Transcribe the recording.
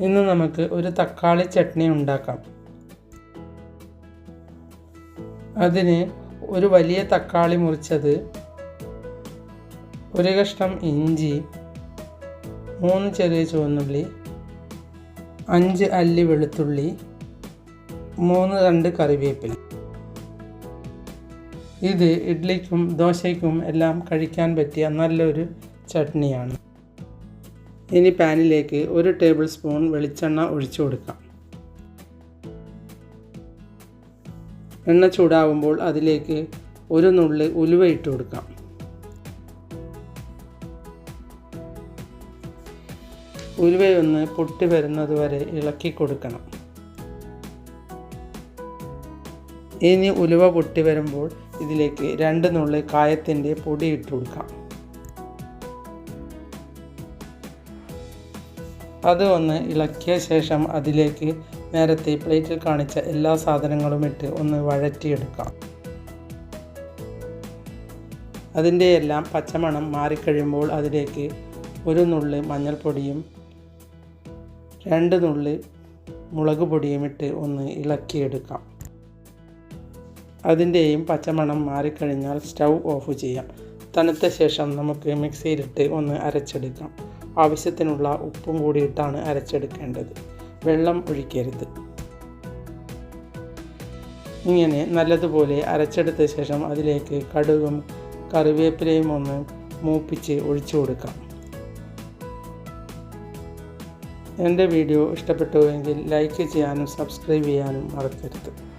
ഇന്ന് നമുക്ക് ഒരു തക്കാളി ചട്നി ഉണ്ടാക്കാം. അതിന് ഒരു വലിയ തക്കാളി മുറിച്ചത് ഒരു കഷ്ണം ഇഞ്ചി മൂന്ന് ചെറിയ ചുവന്നുള്ളി അഞ്ച് അല്ലി വെളുത്തുള്ളി മൂന്ന് രണ്ട് കറിവേപ്പില. ഇത് ഇഡ്ലിക്കും ദോശയ്ക്കും എല്ലാം കഴിക്കാൻ പറ്റിയ നല്ലൊരു ചട്നിയാണ്. ഇനി പാനിലേക്ക് ഒരു ടേബിൾ സ്പൂൺ വെളിച്ചെണ്ണ ഒഴിച്ചു കൊടുക്കാം. എണ്ണ ചൂടാവുമ്പോൾ അതിലേക്ക് ഒരു നുള്ളി ഉലുവ ഇട്ട് കൊടുക്കാം. ഉലുവയൊന്ന് പൊട്ടി വരുന്നത് വരെ ഇളക്കി കൊടുക്കണം. ഇനി ഉലുവ പൊട്ടി വരുമ്പോൾ ഇതിലേക്ക് രണ്ട് നുള്ളി കായത്തിന്റെ പൊടി ഇട്ട് കൊടുക്കാം. അത് ഒന്ന് ഇളക്കിയ ശേഷം അതിലേക്ക് നേരത്തെ പ്ലേറ്റിൽ കാണിച്ച എല്ലാ സാധനങ്ങളും ഇട്ട് ഒന്ന് വഴറ്റിയെടുക്കാം. അതിന്റെ എല്ലാം പച്ചമണം മാറിക്കഴിയുമ്പോൾ അതിലേക്ക് ഒരു നുള്ളി മഞ്ഞൾപ്പൊടിയും രണ്ട് നുള്ളി മുളക് പൊടിയും ഇട്ട് ഒന്ന് ഇളക്കിയെടുക്കാം. അതിന്റെയും പച്ചമണം മാറിക്കഴിഞ്ഞാൽ സ്റ്റൗ ഓഫ് ചെയ്യാം. തണുത്ത ശേഷം നമുക്ക് മിക്സിയിലിട്ട് ഒന്ന് അരച്ചെടുക്കാം. ആവശ്യത്തിനുള്ള ഉപ്പും കൂടിയിട്ടാണ് അരച്ചെടുക്കേണ്ടത്. വെള്ളം ഒഴിക്കരുത്. ഇങ്ങനെ നല്ലതുപോലെ അരച്ചെടുത്ത ശേഷം അതിലേക്ക് കടുകും കറിവേപ്പിലയും ഒന്ന് മൂപ്പിച്ച് ഒഴിച്ചു കൊടുക്കാം. എന്റെ വീഡിയോ ഇഷ്ടപ്പെട്ടുവെങ്കിൽ ലൈക്ക് ചെയ്യാനും സബ്സ്ക്രൈബ് ചെയ്യാനും മറക്കരുത്.